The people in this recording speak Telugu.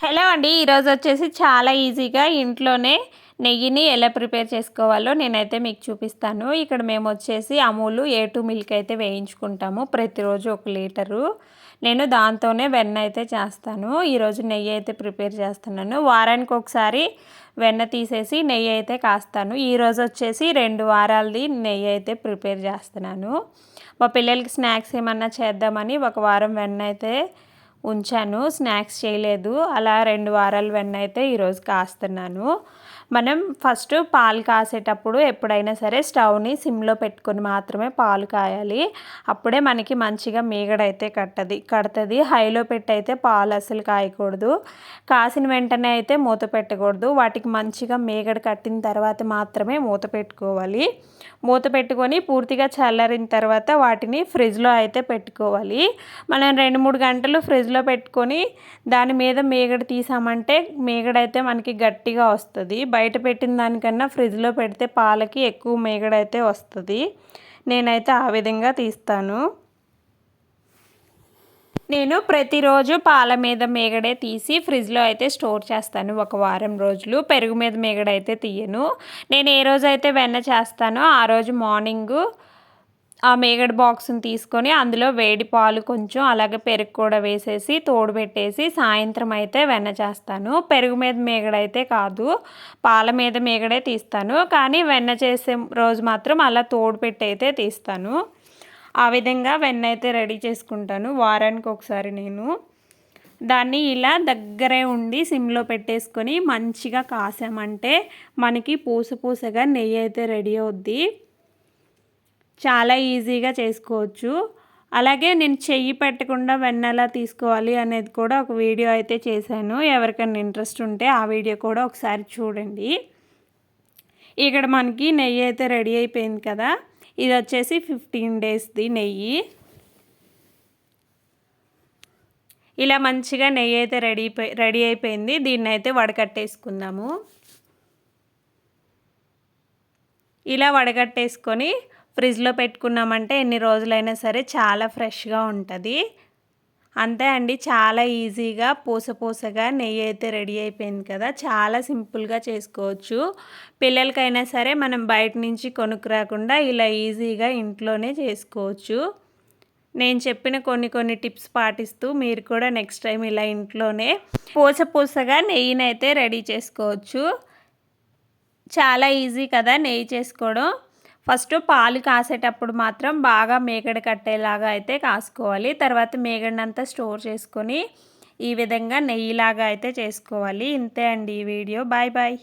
హలో అండి ఈరోజు వచ్చేసి చాలా ఈజీగా ఇంట్లోనే నెయ్యిని ఎలా ప్రిపేర్ చేసుకోవాలో నేనైతే మీకు చూపిస్తాను. ఇక్కడ మేము వచ్చేసి అమూలు ఏ టూ మిల్క్ అయితే వేయించుకుంటాము ప్రతిరోజు ఒక లీటరు. నేను దాంతోనే వెన్న అయితే చేస్తాను. ఈరోజు నెయ్యి అయితే ప్రిపేర్ చేస్తున్నాను. వారానికి ఒకసారి వెన్న తీసేసి నెయ్యి అయితే కాస్తాను. ఈరోజు వచ్చేసి రెండు వారాలది నెయ్యి అయితే ప్రిపేర్ చేస్తున్నాను. మా పిల్లలకి స్నాక్స్ ఏమన్నా చేద్దామని ఒక వారం వెన్న అయితే ఉంచాను స్నాక్స్ చేయలేదు. అలా రెండు వారాలు వెన్న అయితే ఈరోజు కాస్తున్నాను. మనం ఫస్ట్ పాలు కాసేటప్పుడు ఎప్పుడైనా సరే స్టవ్ని సిమ్లో పెట్టుకొని మాత్రమే పాలు కాయాలి. అప్పుడే మనకి మంచిగా మీగడైతే కట్టది. కడుతుంది. హైలో పెట్టి అయితే పాలు అసలు కాయకూడదు. కాసిన వెంటనే అయితే మూత పెట్టకూడదు. వాటికి మంచిగా మీగడ కట్టిన తర్వాత మాత్రమే మూత పెట్టుకోవాలి. మూత పెట్టుకొని పూర్తిగా చల్లారిన తర్వాత వాటిని ఫ్రిడ్జ్లో అయితే పెట్టుకోవాలి. మనం రెండు మూడు గంటలు ఫ్రిడ్జ్లో పెట్టుకొని దాని మీద మేగడ తీసామంటే మేగడ అయితే మనకి గట్టిగా వస్తుంది. బయట పెట్టిన దానికన్నా ఫ్రిడ్జ్లో పెడితే పాలకి ఎక్కువ మేగడైతే వస్తుంది. నేనైతే ఆ విధంగా తీస్తాను. నేను ప్రతిరోజు పాల మీద మేగడే తీసి ఫ్రిడ్జ్లో అయితే స్టోర్ చేస్తాను. ఒక వారం రోజులు పెరుగు మీద మేగడ అయితే తీయను. నేను ఏ రోజు అయితే వెన్న చేస్తానో ఆ రోజు మార్నింగు ఆ మేగడ బాక్స్ని తీసుకొని అందులో వేడి పాలు కొంచెం అలాగే పెరుగు కూడా వేసేసి తోడు పెట్టేసి సాయంత్రం అయితే వెన్న చేస్తాను. పెరుగు మీద మేగడ అయితే కాదు పాల మీద మేగడే తీస్తాను. కానీ వెన్న చేసే రోజు మాత్రం అలా తోడు పెట్టి అయితే తీస్తాను. ఆ విధంగా వెన్న అయితే రెడీ చేసుకుంటాను వారానికి ఒకసారి నేను. దాన్ని ఇలా దగ్గరే ఉండి సిమ్లో పెట్టేసుకొని మంచిగా కాసామంటే మనకి పూస పూసగా నెయ్యి అయితే రెడీ అవుద్ది. చాలా ఈజీగా చేసుకోవచ్చు. అలాగే నేను చెయ్యి పెట్టకుండా వెన్నెలా తీసుకోవాలి అనేది కూడా ఒక వీడియో అయితే చేశాను. ఎవరికైనా ఇంట్రెస్ట్ ఉంటే ఆ వీడియో కూడా ఒకసారి చూడండి. ఇక్కడ మనకి నెయ్యి అయితే రెడీ అయిపోయింది కదా. ఇది వచ్చేసి ఫిఫ్టీన్ డేస్ది నెయ్యి. ఇలా మంచిగా నెయ్యి అయితే రెడీ రెడీ అయిపోయింది. దీన్ని అయితే వడకట్టేసుకుందాము. ఇలా వడగట్టేసుకొని ఫ్రిడ్జ్లో పెట్టుకున్నామంటే ఎన్ని రోజులైనా సరే చాలా ఫ్రెష్గా ఉంటుంది. అంతే అండి చాలా ఈజీగా పూస పూసగా నెయ్యి అయితే రెడీ అయిపోయింది కదా చాలా సింపుల్గా చేసుకోవచ్చు. పిల్లలకైనా సరే మనం బయట నుంచి కొనుక్కురాకుండా ఇలా ఈజీగా ఇంట్లోనే చేసుకోవచ్చు. నేను చెప్పిన కొన్ని కొన్ని టిప్స్ పాటిస్తూ మీరు కూడా నెక్స్ట్ టైం ఇలా ఇంట్లోనే పూస పూసగా నెయ్యిని అయితే రెడీ చేసుకోవచ్చు. చాలా ఈజీ కదా నెయ్యి చేసుకోవడం. ఫస్ట్ పాలు కాసేటప్పుడు మాత్రం బాగా మేగడ కట్టేలాగా అయితే కాసుకోవాలి. తర్వాత మేగడనంతా స్టోర్ చేసుకొని ఈ విధంగా నెయ్యిలాగా అయితే చేసుకోవాలి. ఇంతే అండి ఈ వీడియో. Bye bye.